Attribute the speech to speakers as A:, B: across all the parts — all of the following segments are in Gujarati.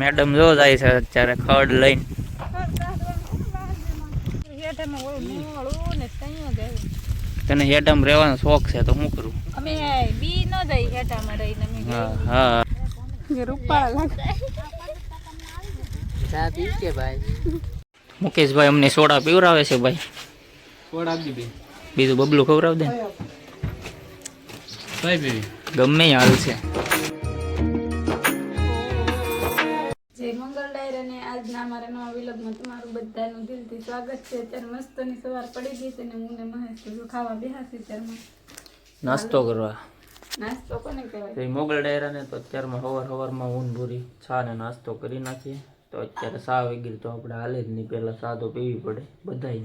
A: મેડમ જો જાય છે અત્યારે ખડ લઈને. તને હેડમ રહેવાનો શોખ છે તો શું કરું?
B: અમે બી ન જઈ હેઠામાં રહીને અમે
A: હા હા. મુકેશભાઈ અમને સોડા પીવરાવે છે ભાઈ.
C: સોડા
A: બીજું બબલું ખવડાવ દે ગમે હાલ છે.
B: ડાયર અને આજના અમારા નવા વિલગમાં તમારું બધાનું દિલથી સ્વાગત છે. અત્યારે મસ્તની સવાર પડી ગઈ છે ને હું ને મહેશ જો ખાવા બેહાસી અત્યારમાં.
A: નાસ્તો કરવા.
B: નાસ્તો કોને કહેવાય?
A: મોગલ ડાયરાને તો અત્યારમાં હવાર હવારમાં ઊન ભૂરી ચા ને નાસ્તો કરી નાખીએ. તો અત્યારે સા વાગી તો આપણે હાલે જ નહીં પહેલાં તો પીવી પડે બધાય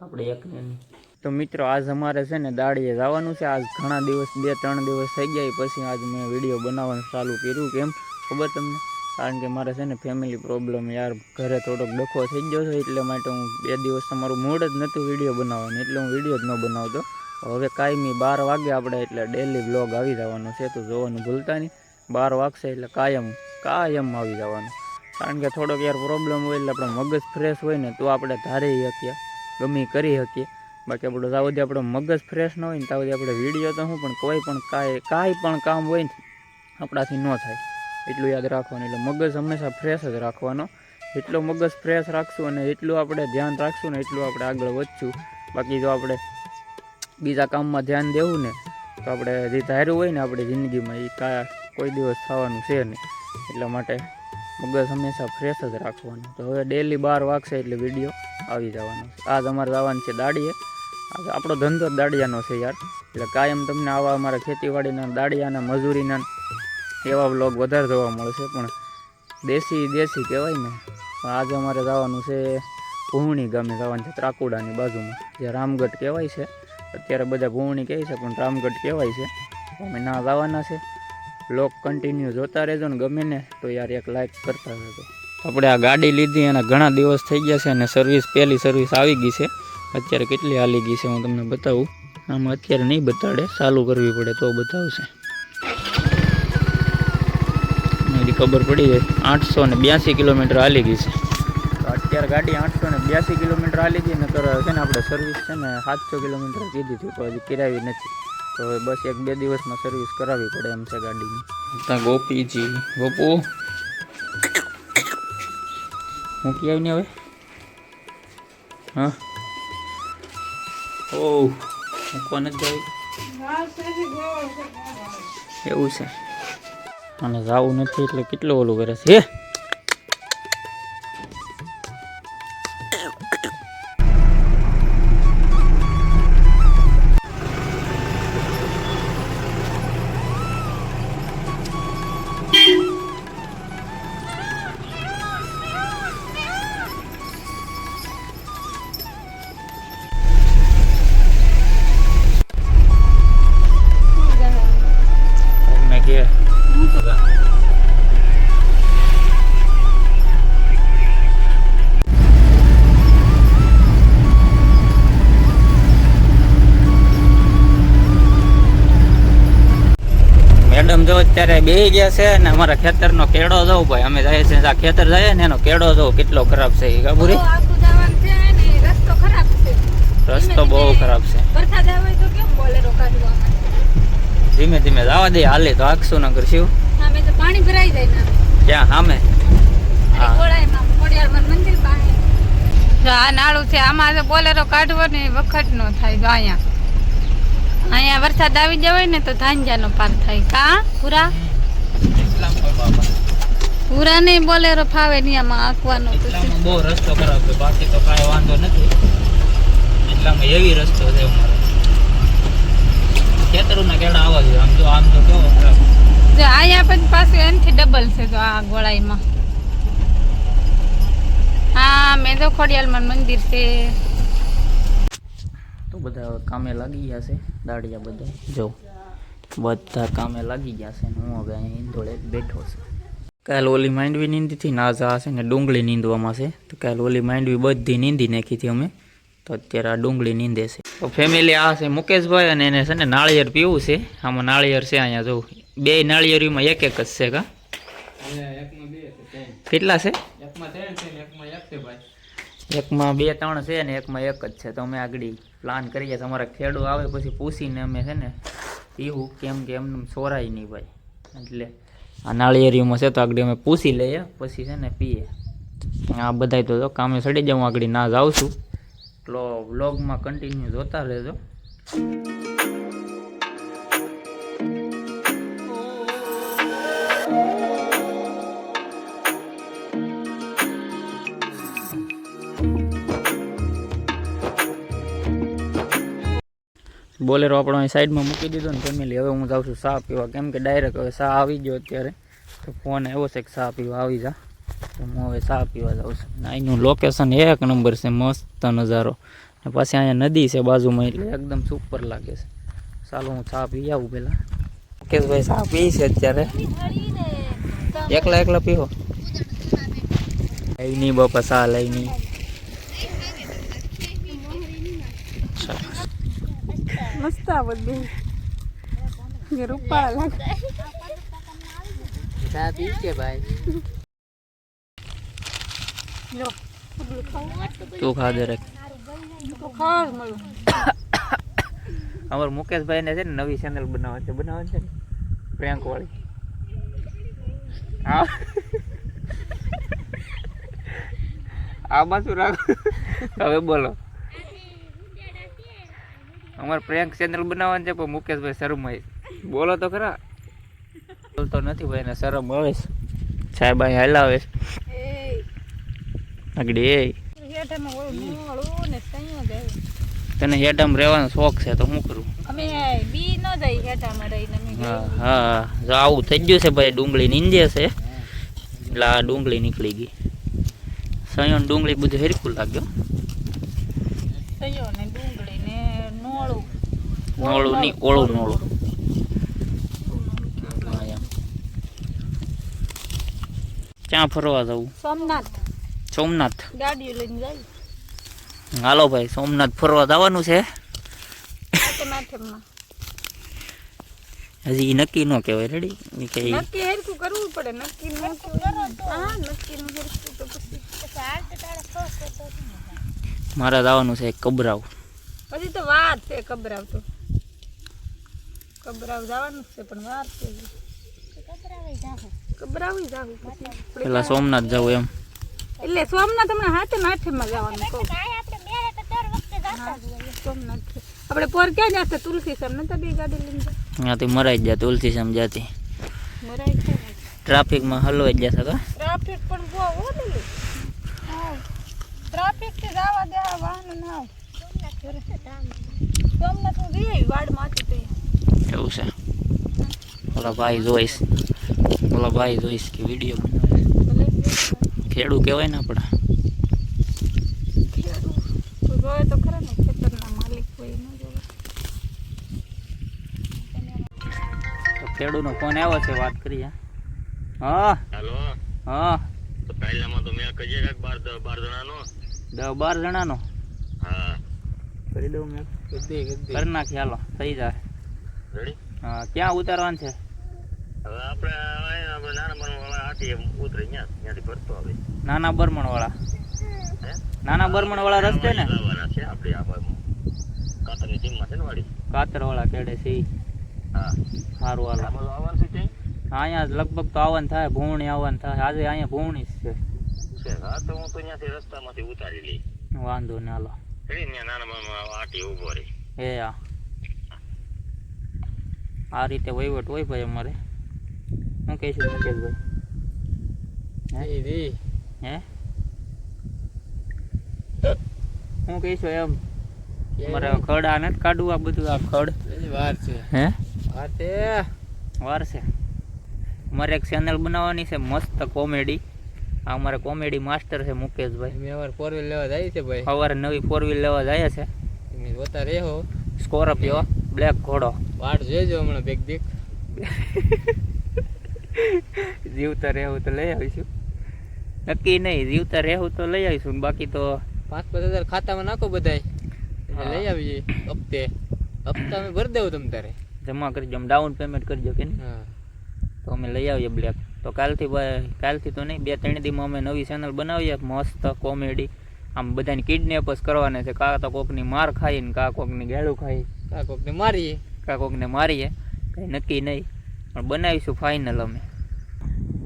A: આપણે એકને નહીં. તો મિત્રો આજ અમારે છે ને દાડીએ જવાનું છે. આજ ઘણા દિવસ બે ત્રણ દિવસ થઈ ગયા પછી આજ મેં વીડિયો બનાવવાનું ચાલુ કર્યું. કેમ? ખબર તમને? કારણ કે મારે છે ને ફેમિલી પ્રોબ્લેમ યાર. ઘરે થોડોક ડખો થઈ ગયો છે, એટલે માટે હું બે દિવસ તમારું મૂડ જ નહોતું વીડિયો બનાવવાનું, એટલે હું વીડિયો જ ન બનાવતો. હવે કાયમી બાર વાગે આપણે એટલે ડેલી બ્લોગ આવી જવાનો છે, તો જોવાનું ભૂલતા નહીં. બાર વાગશે એટલે કાયમ કાયમ આવી જવાનું. કારણ કે થોડોક યાર પ્રોબ્લેમ હોય એટલે આપણે મગજ ફ્રેશ હોય ને, તો આપણે ધારી શકીએ, ગમે કરી શકીએ. બાકી આપણું જ્યાં સુધી આપણો મગજ ફ્રેશ ન હોય ને, ત્યાં સુધી આપણે વીડિયો તો શું પણ કોઈ પણ કાંઈ કાંઈ પણ કામ હોય ને, આપણાથી ન થાય. એટલું યાદ રાખવાનું, એટલે મગજ હંમેશા ફ્રેશ જ રાખવાનો. એટલો મગજ ફ્રેશ રાખશું અને એટલું આપણે ધ્યાન રાખશું ને એટલું આપણે આગળ વધશું. બાકી જો આપણે બીજા કામમાં ધ્યાન દેવું ને, તો આપણે જે ધાર્યું હોય ને આપણી જિંદગીમાં એ કા કોઈ દિવસ થવાનું છે નહીં. એટલા માટે મગજ હંમેશા ફ્રેશ જ રાખવાનું. તો હવે ડેલી બાર વાગશે એટલે વીડિયો આવી જવાનો છે. આજ અમારે જવાનું છે દાડીએ. આપણો ધંધો દાડિયાનો છે યાર. એટલે કાયમ તમને આવા અમારા ખેતીવાડીના દાડિયાના મજૂરીના એવા બ્લોગ વધારે જોવા મળશે પણ દેશી દેશી કહેવાય ને. આજે અમારે જવાનું છે ભૂવણી ગામે જવાનું છે, ત્રાકુડાની બાજુમાં. જે રામગઢ કહેવાય છે. અત્યારે બધા ભૂવણી કહે છે, પણ રામગઢ કહેવાય છે. અમે ના જવાના છે. બ્લોગ કન્ટિન્યુ જોતા રહેજો ને ગમે ને, તો યાર એક લાઈક કરતા રહેજો. આપણે આ ગાડી લીધી એના ઘણા દિવસ થઈ ગયા છે, અને સર્વિસ પહેલી સર્વિસ આવી ગઈ છે. અત્યારે કેટલી હાલી ગઈ છે, હું તમને બતાવું. આમ અત્યારે નહીં બતાડે, ચાલુ કરવી પડે તો બતાવશે. ખબર પડી જાય આઠસો ને બ્યાસી કિલોમીટર હાલી ગઈ છે. તો અત્યારે ગાડી આઠસો ને બ્યાસી કિલોમીટર હાલી ગઈ ને તો છે ને આપણે સર્વિસ છે ને સાતસો કિલોમીટર કીધી હતી તો હજી કરાવી નથી. તો હવે બસ એક બે દિવસમાં સર્વિસ કરાવવી પડે એમ છે ગાડીની. ત્યાં ગોપીજી ગોપુ. મૂકી આવીને હવે? હા? ઓ મૂકવા નથી જાય એવું છે. અને જાવું નથી એટલે કેટલું ઓલું કરે છે અત્યારે બેહી ગયા છે અને અમારા ખેતરનો કેળો જવું ભાઈ. અમે જઈએ છીએ આ ખેતર જઈએ ને એનો કેળો જવું કેટલો ખરાબ છે
B: એ ને રસ્તો ખરાબ છે.
A: રસ્તો બહુ ખરાબ છે. ધીમે ધીમે જવા દે હાલે તો આખશું ન કરશું
B: પાણી ભરાઈ જાય
A: ક્યાં સામે?
B: આ નાળું છે આમાં જો બોલેરો કાઢવો ને વખત નો થાય તો અહીંયા. અહીંયા વરસાદ આવી જવાય ને તો ધાંજાનો પાક થાય. કા? પૂરા? પૂરા નહીં બોલેરો ફાવે નહીં આમાં આંકવાનો તો
A: બહુ રસ્તો ખરાબ છે. બાકી તો કાંઈ વાંધો નથી. એટલામાં એવી રસ્તો છે અમારો. ખેતરોના કેળા આવા જોઈએ. આમ તો આમ તો કેવો
B: જો અહીંયા પણ પાછું એનથી ડબલ છે જો આ ગોળાઈમાં. હા મેં તો ખોડિયાલમાં મંદિર છે.
A: તો બધા કામે લાગી ગયા છે દાડિયા બધા. જો. બધા કામે લાગી ગયા છે ને હું હવે અહીં ઈંધોળે બેઠો છું. કાલ ઓલી માંડવી નીંદી હતી ને આ છે ને ડુંગળી નીંદવામાં છે. તો કાલ ઓલી માંડવી બધી નીંદી નાખી અમે. તો અત્યારે આ ડુંગળી નીંદે છે. તો ફેમિલી આ છે મુકેશભાઈ અને એને છે ને નાળિયેર પીવું છે. આમાં નાળિયેર છે અહીંયા જો. બે નાળિયેરીમાં એક એક જ છે કા?
C: એકમાં છે
A: કેટલા છે?
C: એકમાં ત્રણ છે એકમાં એક છે ભાઈ.
A: એકમાં બે ત્રણ છે ને, એકમાં એક જ છે. તો અમે આગળ પ્લાન કરીએ તમારા ખેડૂ આવે પછી પૂછીને અમે છે ને પીવું કેમ કે એમને સોરાય નહીં ભાઈ. એટલે આ નાળિયેરીમાં છે તો આગળ અમે પૂછી લઈએ, પછી છે ને પીએ. આ બધાય તો કામે સડી જાઉં, આગળ ના જાઉં છું. તો વ્લોગમાં કન્ટિન્યુ જોતા રહેજો. બોલેરો આપણો અહીં સાઈડમાં મૂકી દીધો ને ફેમિલી, હવે હું જાઉં છું ચા પીવા. કેમ કે ડાયરેક્ટ હવે ચા આવી ગયો અત્યારે, તો ફોન આવ્યો છે કે ચા પીવા આવી જા. તો હું હવે ચા પીવા જાઉં છું. અહીંનું લોકેશન એક નંબર છે, મસ્ત નજારો. ને પાછી અહીંયા નદી છે બાજુમાં, એટલે એકદમ સુપર લાગે છે. ચાલો હું ચા પી આવું પહેલાં. મુકેશભાઈ ચા પી છે અત્યારે. એકલા એકલા પીવો? લઈ નહીં બાપા, ચા લઈ નહીં
B: મસ્ત આવત બે જે રૂપાળા લાગે
C: ચા પી કે ભાઈ
B: ખાવું
A: તું ખા દે રાખ
B: તો ખાવા મળ્યું
A: અમાર મુકેશભાઈ ને છે ને નવી ચેનલ બનાવે છે. બનાવે છે ને? પ્રેન્ક વાળી. હા. આમાં શું રાખ? હવે બોલો. અમારે પ્રેન્ક ચેનલ બનાવવાની છે પણ મુકેશભાઈ શરમાય બોલો તો ખરા. બોલતો નથી ભાઈ ને શરમ આવે છે. સાહેબ અહીં હલાવે આગળી. તને હેઠામાં રહેવાનો શોખ છે તો શું કરું?
B: અમે બી ન જાય હેઠામાં રહીને
A: હા હા. જો આવું થઈ ગયું છે ભાઈ ડુંગળી નીંદે છે. એટલે આ ડુંગળી નીકળી ગઈ. સયોન ડુંગળી બધું હેરખું લાગ્યો.
B: સયો ને ડુંગળી ને નોળું
A: નોળું નહીં ઓળું નોળું. એમ. ક્યાં ફરવા જવું?
B: સોમનાથ.
A: સોમનાથ.
B: ગાડી લઈને જાય.
A: હાલો ભાઈ સોમનાથ ફરવા જવાનું છે. હજી નક્કી ન કહેવાય રેડી?
B: નક્કી હેરખું કરવું પડે નક્કી ન હા નક્કી નું હેરખું તો પછી.
A: મારે જવાનું છે કબરાવ.
B: પછી તો વાત છે કબરાવ તો. કબરાવ જવાનું જ છે પણ વાર છે. કબરાવી જાવું
A: પેલા સોમનાથ જવું એમ.
B: એટલે સોમનાથ હમણાં હાથે માથેમાં જવાનું કહું. હા, સોમનાથ આપણે પોર ક્યાં જશે? તુલસી સામ નતા બે ગાડી લઈને જાય
A: ત્યાંથી મરાઈ જ જા તુલસી સમજાતી
B: મરાય છે. ને.
A: ટ્રાફિકમાં હલવાઈ જ જશે કા
B: ટ્રાફિક પણ બહુ હો ને હા ટ્રાફિકથી જવા દેવા વાહન ના સોમનાથ હું જઈ વાડ અહીંયા.
A: એવું છે. ઓલા ભાઈ જોઈશ. ઓલા ભાઈ જોઈશ કે વીડિયો બનાવે ખેડૂ કહેવાય ને આપણા.
B: તું જોવે તો ખરા ને ખેતરના માલિક હોય ન જોવે
A: તો ખેડૂનો ફોન આવ્યો છે વાત કરીએ. હા.
D: હાલો.
A: હા.
D: તો પહેલામાં તો મેં કહીએ કાંઈક બાર બાર જણાનો?
A: દસ બાર જણાનો?
D: હા.
A: કરી દઉં મેં. કરી નાખી હાલો. થઈ જાય.
D: રેડી
A: હા ક્યાં ઉતારવાનું છે?
D: હવે આપણે આપણે નાના મણવાળા હાથી એમ ઉતરે ત્યાં ત્યાંથી ભરતો આવે
A: નાના બરમણવાળા?
D: વાળા
A: નાના બરમણવાળા રસ્તે ને?
D: લાવવાના છે આપણે આ કાતરની ટીમમાં છે ને વાડી
A: કાતરવાળા કેડે છે
D: હા.
A: સારું હાલો
D: આવવાનું છે ક્યાંય
A: અહીંયા લગભગ તો આવવાનું થાય ભૂવણી આવવાનું થાય. આજે અહીંયા ભૂવણી જ છે.
D: હા તો હું તો ત્યાંથી રસ્તામાંથી ઉતારી લઈ
A: વાંધો ને હાલો.
D: ત્યાં નાના મણવાળા આટી ઊભો રહી.
A: એ આ આ રીતે વહીવટ હોય ભાઈ અમારે. શું કહીશું મુકેશભાઈ? હું? કહીશું એમ? અમારે ખડ આ નથી કાઢવું આ બધું આ ખડ.
C: વાર છે.
A: હે?
C: વાર છે.
A: વાર છે. અમારે એક ચેનલ બનાવવાની છે મસ્ત કોમેડી. આ અમારે કોમેડી માસ્ટર છે મુકેશભાઈ.
C: મેં અમારે ફોર વ્હીલ લેવા જાય છે ભાઈ.
A: સવારે નવી ફોર વ્હીલ લેવા જાય છે.
C: જોતા રહેવો
A: સ્કોર્પિયો બ્લેક ઘોડો.
C: વાટ જોઈજો હમણાં બેગ દીક
A: જીવતા રહેવું તો લઈ આવીશું. નક્કી નહીં જીવતા રહેવું તો લઈ આવીશું બાકી તો
C: પાંચ પાંચ હજાર ખાતામાં નાખો બધાય. લઈ આવીએ હપ્તે. હપ્તા અમે ભરી દેવું તમ તારે.
A: જમા કરજો ડાઉન પેમેન્ટ કરજો કે
C: હા.
A: તો અમે લઈ આવીએ બ્લેક તો કાલથી કાલથી તો નહીં બે ત્રણ દીમાં અમે નવી ચેનલ બનાવીએ મસ્ત કોમેડી આમ બધાને કિડનેપ જ કરવાના છે કાં તો કોકની માર ખાઈ ને કાં કોકની ગેળું ખાઈ.
C: કાં કોકને મારીએ.
A: કાં કોકને મારીએ, કંઈ નક્કી નહીં. પણ બનાવીશું ફાઇનલ અમે.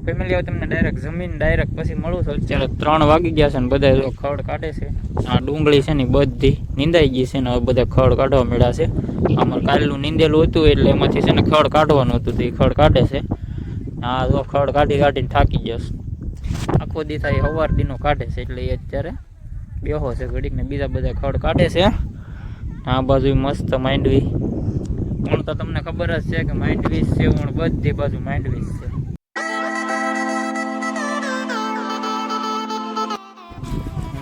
A: ફેમિલી હવે તમને ડાયરેક્ટ જમીન ડાયરેક્ટ પછી મળું છું. અત્યારે ત્રણ વાગી ગયા છે ને બધા ખડ કાઢે છે. આ ડુંગળી છે ને બધી નીંદાઈ ગઈ છે ને હવે બધા ખડ કાઢવા મળ્યા છે. અમારે કાલનું નીંદેલું હતું એટલે એમાંથી છે ને ખડ કાઢવાનું હતું તો એ ખડ કાઢે છે. આ તો ખડ કાઢી કાઢીને થાકી જશે આખો દી થાય સવાર દીનો કાઢે છે એટલે એ અત્યારે બેહો છે ઘડીકને બીજા બધા ખડ કાઢે છે. આ બાજુ મસ્ત માંડવી. પણ તો તમને ખબર જ છે કે માંડવી છે હું બધી બાજુ માંડવી છે.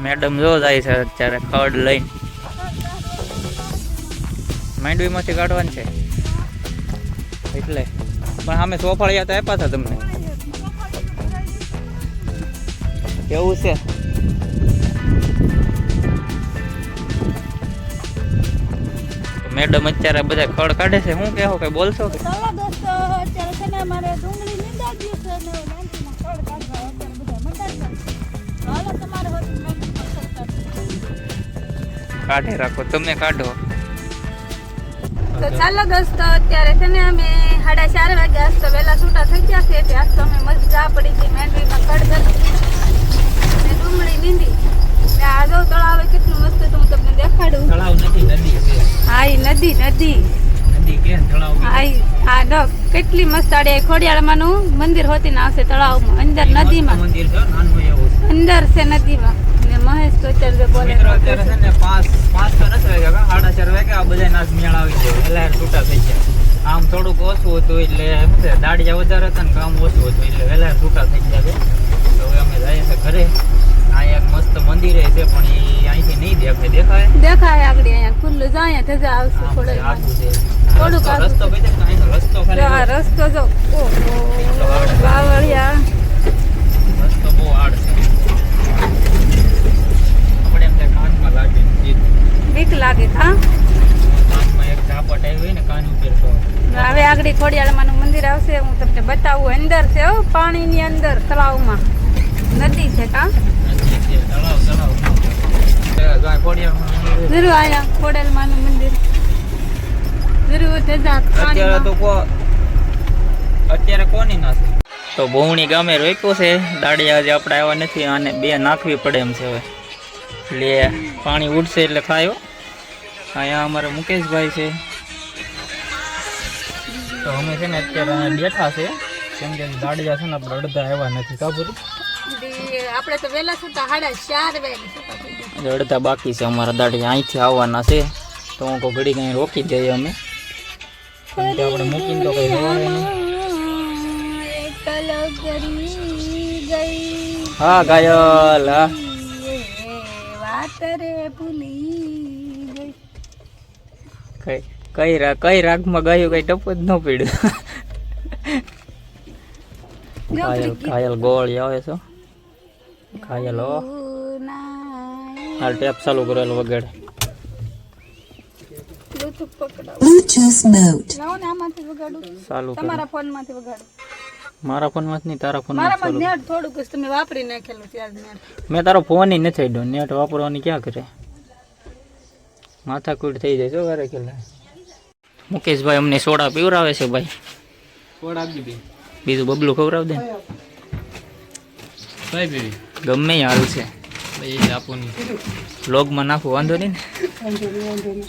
A: મેડમ જો જાય છે અત્યારે ખડ લઈને. માંડવીમાંથી કાઢવાની છે? એટલે. પણ અમે સોફળિયા તો આપ્યા હતા તમને. કેવું છે. મેડમ અત્યારે બધા ખડ કાઢે છે. શું કહેવો કઈ બોલશો કે?
B: ચાલો દોસ્તો અત્યારે છે ને અમારે ડુંગળી નીંદાઈ ગયું છે ને નાનકીમાં ખડ કાઢવા અત્યારે બધા મંડાય છે. હાલો તમારે હોતું નાનકીમાં ખડ કાઢો.
A: રાખો. તમે કાઢો.
B: તો ચાલો દોસ્તો અત્યારે છે ને અમે સાડા ચાર વાગ્યા આજ તો વહેલા છૂટા થઈ ગયા છે એટલે આજ તો અમે મજા પડી ગઈ મેંડવીમાં કડ કરી ડુંગળી નીંદી. આ જો તળાવ કેટલું મસ્ત છે હું તમને દેખાડું
A: તળાવ નથી નદી છે
B: હા ઈ નદી નદી. હા કેટલી મસ્ત આડે ખોડિયાળમાંનું મંદિર હોતી ને આવશે તળાવમાં. અંદર નદીમાં. અંદર છે નદીમાં. ને મહેશ તો જે બોલે
A: અત્યારે છે ને પાંચ પાંચ તો નથી વાગ્યા સાડા ચાર વાગ્યા આ બધા નાશ મેળ આવી ગયો. એટલે છૂટા થઈ ગયા. આમ થોડુંક ઓછું હતું એટલે શું છે દાડિયા વધારે હતા ને કામ ઓછું હતું એટલે વહેલા છૂટા થઈ ગયા તો હવે અમે જઈએ છીએ ઘરે. એક મસ્ત મંદિર છે પણ એ અહીંથી નહીં દેખાય. દેખાય?
B: દેખાય આગળ અહીંયા. ખુલ્લું જો અહીંયા ધજા આવશે થોડો થોડુંક.
A: રસ્તો- રસ્તો કઈ છે અહીંનો રસ્તો
B: જો. આ રસ્તો જો. ઓહો બાવળિયા
A: રસ્તો બહુ છે. આપણે એમ કાનમાં લાગે
B: બીક લાગે હા?
A: હોય ને
B: મંદિર આવશે. હું તમને બતાવું અંદર છે પાણી પાણીની અંદર તળાવમાં. નદી છે કા
A: મંદિર.
B: જરૂર
A: અત્યારે તો કો અત્યારે કોની તો બહુણી ગામે રોક્યો છે. દાડિયા હજી આપણે આવ્યા નથી અને બે નાખવી પડે એમ છે હવે. એટલે પાણી ઉડશે એટલે ખાયો. અહીંયા અમારે મુકેશભાઈ છે. તો અમે છે ને અત્યારે બેઠા છે. કેમ કે દાડિયા છે ને આપણે અડધા આવ્યા નથી કાબુ
B: દી- આપણે તો વહેલા સુતા સાડા ચાર વાગે
A: અડધા બાકી છે. અમારા દાડી અહીંથી આવવાના છે. તો હું કહું ઘડી કઈ રોકી દઈએ અમે. આપણે મૂકીને તો કઈ હા ઘાયલ હા.
B: વાત રે ભૂલી ગઈ
A: કઈ કઈ રાગ કઈ રાગમાં ગાયું કઈ ટપ જ ન પડ્યું. ગાયલ ગોળી આવે છે. ઘાયલ
B: લો.
A: હાલ ટેપ ચાલુ કરેલ વગેરે.
B: વગાડું. તમારા ફોનમાંથી વગાડું.
A: મારા ફોનમાં જ નહીં તારા ફોનમાં
B: મારામાં નેટ થોડુંક જ તમે વાપરી નાખેલું છે નેટ.
A: મેં તારો ફોન ય નથી આડ્યો નેટ વાપરવાની ક્યાં કરે? માથાકૂટ થઈ જાય ખેલા મુકેશભાઈ અમને સોડા પીવરાવે છે ભાઈ. બીજું બબલું ખવડાવ દે.
C: પીવી.
A: ગમે ય છે.
C: એ આપોની
A: લોગમાં નાખવું વાંધો નહીં ને?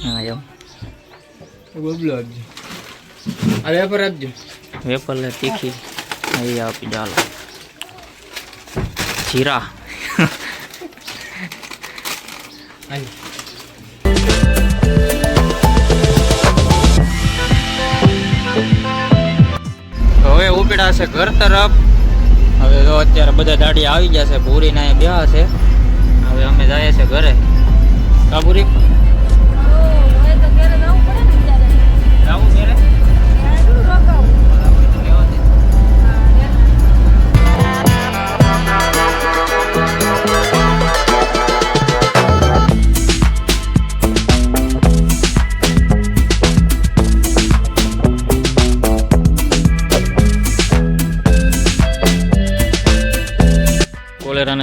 A: હા એમ.
C: બબલો આપજો. આ વેપર આપજો.
A: વેપર લે તીખી. એ આપી ચાલો જીરા. હવે ઉપડ્યા છે ઘર તરફ. હવે તો અત્યારે બધા દાડી આવી ગયા છે. પૂરીને અહીંયા બેહા છે. હવે અમે જઈએ છીએ ઘરે. કા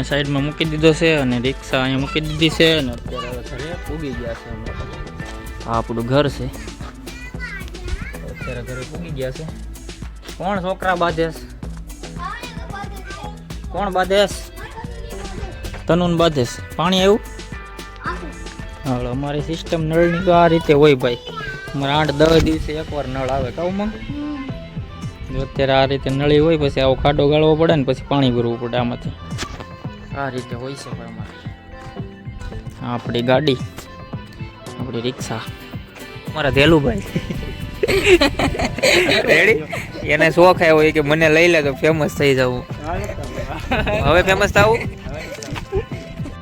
A: કોલેરાને સાઈડમાં મૂકી દીધો છે અને રિક્ષા અહીંયા મૂકી દીધી છે અને અત્યારે હવે ઘરે પૂગી ગયા છે અમે આ આપણું ઘર છે. અત્યારે ઘરે પૂગી ગયા છે. કોણ છોકરા બાધેશ કોણ બાધેશ તનુન બાધેશ પાણી આવ્યું હાલ અમારી સિસ્ટમ નળની તો આ રીતે હોય ભાઈ. અમારે આઠ દસ દિવસે એકવાર નળ આવે. કહું મંગ અત્યારે આ રીતે નળી હોય પછી આવો ખાડો ગાળવો પડે ને પછી પાણી ભરવું પડે આમાંથી. આ રીતે હોય છે ભાઈ અમારે. આપણી ગાડી આપણી રિક્ષા. અમારા ધેલુભાઈ. રેડી એને શોખ આવ્યો હોય કે મને લઈ લે તો ફેમસ થઈ જવું હવે ફેમસ થવું?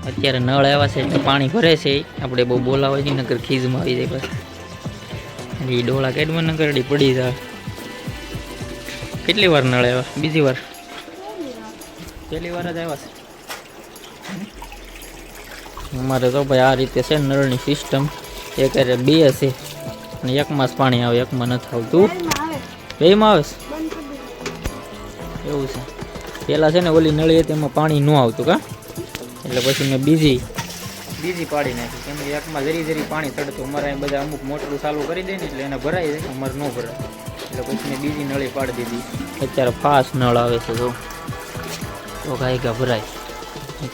A: અત્યારે નળ આવ્યા છે એટલે પાણી ભરે છે. આપણે બહુ બોલાવે છે નગર ખીજમાં આવી જાય પછી. એ ડોળા કેડમાં નગર કરડી પડી જાય. કેટલી વાર નળ આવ્યા? બીજી વાર. પહેલી વાર જ આવ્યા છે. અમારે તો ભાઈ આ રીતે છે નળની સિસ્ટમ એક અરે બે છે. અને એકમાં જ પાણી આવે એકમાં નથી આવતું. બેમાં આવે એવું છે. પહેલાં છે ને ઓલી નળી હતી, એમાં પાણી ન આવતું કા? એટલે પછી મેં બીજી બીજી પાડી નાખી. કેમ કે એકમાં જરી જરી પાણી ચડતું. અમારે બધા અમુક મોટરું ચાલુ કરી દે ને એટલે એને ભરાઈ જાય અમારે ન ભરાય. એટલે પછી મેં બીજી નળી પાડી દીધી. અત્યારે ફાસ્ટ નળ આવે છે, જો. તો કાંઈ ગભરાય ભરાય.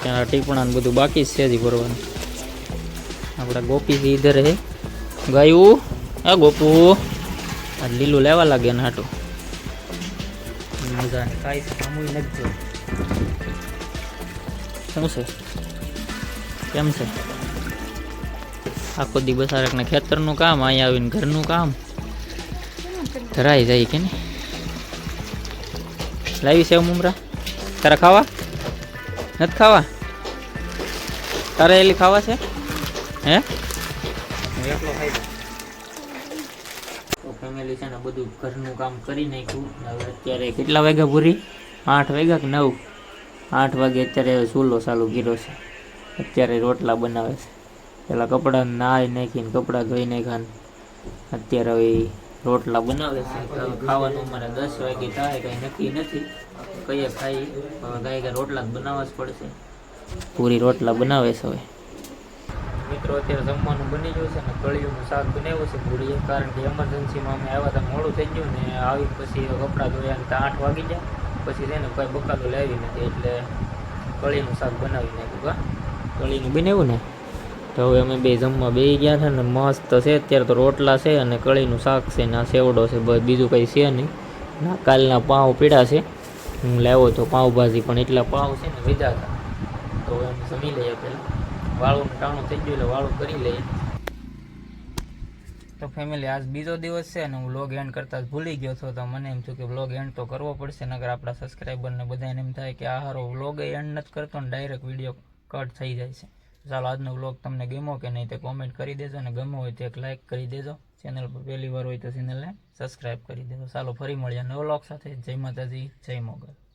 A: ત્યાં ટીપણા ને બધું બાકી છે હજી ભરવાનું. આપણા ગોપીજી ઇધર હે. ગાયું? આ ગોપુ. આ લીલું લેવા લાગે ને હાટું. મજા ને કાંઈ સામુય નથી શું છે? કેમ છે? આખો દી બસારકને ખેતરનું કામ, અહીંયા આવીને ઘરનું કામ. ધરાઈ જાય કે ને લાવી છે મુમરા તારા ખાવા? નથી ખાવા? તારે એલી ખાવા છે? હે? તો ફેમિલી છે ને બધું ઘરનું કામ કરી નાખ્યું. હવે અત્યારે કેટલા વાગ્યા પૂરી? આઠ વાગ્યા કે નવ? આઠ વાગે અત્યારે ચૂલો ચાલુ કર્યો છે. અત્યારે રોટલા બનાવે છે. પેલા કપડાં નાહી નાખીને, કપડાં ધોઈ નાખ્યા અત્યારે હવે રોટલા બનાવે છે. ખાવાનું અમારે દસ વાગે થાય કંઈ નક્કી નથી. કઈએ ખાઈ હવે ગાય કે રોટલા જ બનાવવા જ પડશે. પૂરી રોટલા બનાવે છે હવે. મિત્રો અત્યારે જમવાનું બની ગયું છે ને કળિયુંનું શાક બનાવ્યું છે પૂરીએ કારણ કે એમરજન્સીમાં અમે આવ્યા હતા મોડું થઈ ગયું ને આવી પછી કપડાં ધોયા ને ત્યાં આઠ વાગી ગયા. પછી છે ને કોઈ બકાલો લાવી નથી એટલે કળીનું શાક બનાવી નાખ્યું કા કળીનું બનાવ્યું ને? તો હવે અમે બે જમવા બે ગયા છે ને મસ્ત છે. અત્યારે તો રોટલા છે અને કળીનું શાક છે ને સેવડો છે. બીજું કંઈ છે નહીં. ના કાલના પાઉં પીડા છે. હું લાવ્યો તો પાઉંભાજી પણ એટલા પાઉં છે ને વિધા હતા. તો અમે જમી લઈએ પહેલાં. વાળું ટાણું થઈ ગયું એટલે વાળું કરી લઈએ. તો ફેમિલી આજ બીજો દિવસ છે અને હું વ્લોગ એન્ડ કરતા જ ભૂલી ગયો હતો તો મને એમ થયું કે વ્લોગ એન્ડ તો કરવો પડશે નગર આપણા સબસ્ક્રાઈબરને બધાને એમ થાય કે આ હારો વ્લોગ એન્ડ નથી કરતો ને ડાયરેક્ટ વીડિયો કટ થઈ જાય છે. ચાલો, આજનો વ્લોગ તમને ગમ્યો કે નહીં તે કોમેન્ટ કરી દેજો અને ગમ્યો હોય તો એક લાઇક કરી દેજો. ચેનલ પર પહેલી વાર હોય તો ચેનલને સબસ્ક્રાઈબ કરી દેજો. ચાલો, ફરી મળીએ નવો વ્લોગ સાથે. જય માતાજી, જય મોગલ.